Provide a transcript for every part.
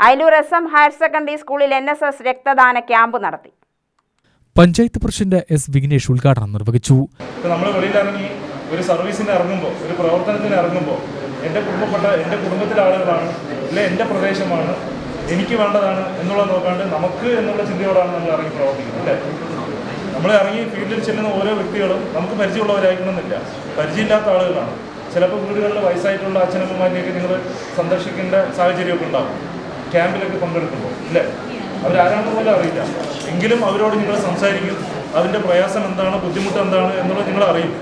Ayalur S M higher secondary സ്കൂളിൽ N S S രക്തദാന camp നടത്തി. പഞ്ചായത്ത് പ്രസിഡന്റ് എസ് വിഘ്നേഷ് ഉദ്ഘാടനം നിർവഹിച്ചു. നമ്മൾ വെളിയിലിറങ്ങി ഒരു സർവീസിന് ഇറങ്ങുമ്പോൾ ഒരു പ്രവർത്തനത്തിന് ഇറങ്ങുമ്പോൾ എന്റെ കുടുംബപ്പെട്ട എന്റെ കുടുംബത്തിലെ ആളുകളാണ് അല്ലെ എന്റെ പ്രദേശമാണ് എനിക്ക് വേണ്ടതാണ് എന്നുള്ളത് നോക്കാണ്ട് നമുക്ക് എന്നുള്ള ചിന്തയോടാണ് നമ്മൾ ഇറങ്ങി പ്രവർത്തിക്കുന്നത് അല്ലേ? നമ്മൾ ഇറങ്ങി ഫീൽഡിൽ ചെല്ലുന്ന ഓരോ വ്യക്തികളും നമുക്ക് പരിചയമുള്ളവരായിരിക്കണമെന്നില്ല. പരിചയമില്ലാത്ത ആളുകളാണ്. ചിലപ്പോൾ വീടുകളിൽ വയസ്സായിട്ടുള്ള അച്ഛനമ്മമാരിലേക്ക് നിങ്ങൾ സന്ദർശിക്കേണ്ട സാഹചര്യമൊക്കെ ഉണ്ടാകും ക്യാമ്പിലൊക്കെ പങ്കെടുക്കുമ്പോൾ അല്ലേ അവരാരാണെന്ന് പോലും അറിയില്ല. എങ്കിലും അവരോട് നിങ്ങൾ സംസാരിക്കും. അതിന്റെ പ്രയാസം എന്താണ് ബുദ്ധിമുട്ട് എന്താണ് എന്നുള്ളത് നിങ്ങൾ അറിയും.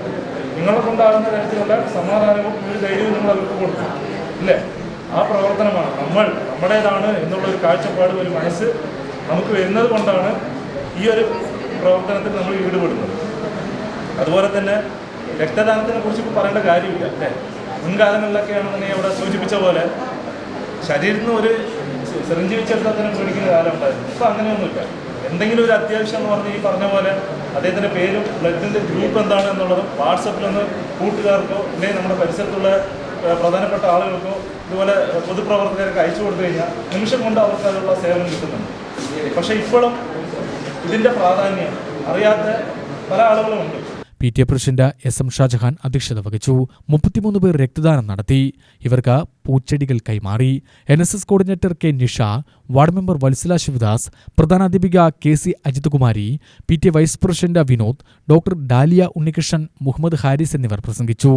നിങ്ങളെ കൊണ്ടാകുന്ന തരത്തിലുള്ള സമാധാനവും ഒരു ധൈര്യവും നിങ്ങൾ അവർക്ക് കൊടുക്കും. ഇല്ലേ? ആ പ്രവർത്തനമാണ്. നമ്മൾ നമ്മുടേതാണ് എന്നുള്ള ഒരു കാഴ്ചപ്പാട് ഒരു മനസ്സ് നമുക്ക് വരുന്നത് കൊണ്ടാണ് ഈ ഒരു പ്രവർത്തനത്തിൽ നമ്മൾ ഈടുപെടുന്നത്. അതുപോലെ തന്നെ രക്തദാനത്തിനെ കുറിച്ച് ഇപ്പോൾ പറയേണ്ട കാര്യമില്ല അല്ലേ? മുൻകാലങ്ങളിലൊക്കെയാണെന്നുണ്ടെങ്കിൽ ഇവിടെ സൂചിപ്പിച്ച പോലെ ശരീരത്തിൽ നിന്ന് ഒരു സിറിഞ്ച് വെച്ചെടുത്താൽ തന്നെ പേടിക്കുന്ന കാലം ഉണ്ടായിരുന്നു ഇപ്പം അങ്ങനെയൊന്നുമില്ല. എന്തെങ്കിലും ഒരു അത്യാവശ്യം എന്ന് പറഞ്ഞ് ഈ പറഞ്ഞ പോലെ അദ്ദേഹത്തിന്റെ പേരും ബ്ലഡിന്റെ ഗ്രൂപ്പ് എന്താണ് എന്നുള്ളതും വാട്സപ്പിലൊന്ന് കൂട്ടുകാർക്കോ അല്ലെങ്കിൽ നമ്മുടെ പരിസരത്തുള്ള പ്രധാനപ്പെട്ട ആളുകൾക്കോ ഇതുപോലെ പൊതുപ്രവർത്തകർക്ക് അയച്ചു കൊടുത്തു കഴിഞ്ഞാൽ നിമിഷം കൊണ്ട് അവർക്ക് അതിനുള്ള സേവനം കിട്ടുന്നുണ്ട്. പക്ഷേ ഇപ്പോഴും ഇതിന്റെ പ്രാധാന്യം അറിയാത്ത പല ആളുകളുമുണ്ട് P T A president S M Shajahan അധ്യക്ഷത വഹിച്ചു. മുപ്പത്തിമൂന്ന് പേർ രക്തദാനം നടത്തി. ഇവർക്ക് പൂച്ചെടികൾ കൈമാറി. N S S coordinator K Nisha ward member Vatsala Sivadas പ്രധാന അധ്യാപിക K C Ajithkumari P T vice president Vinod doctor Dalia Unnikrishnan Muhammad Haris എന്നിവർ പ്രസംഗിച്ചു.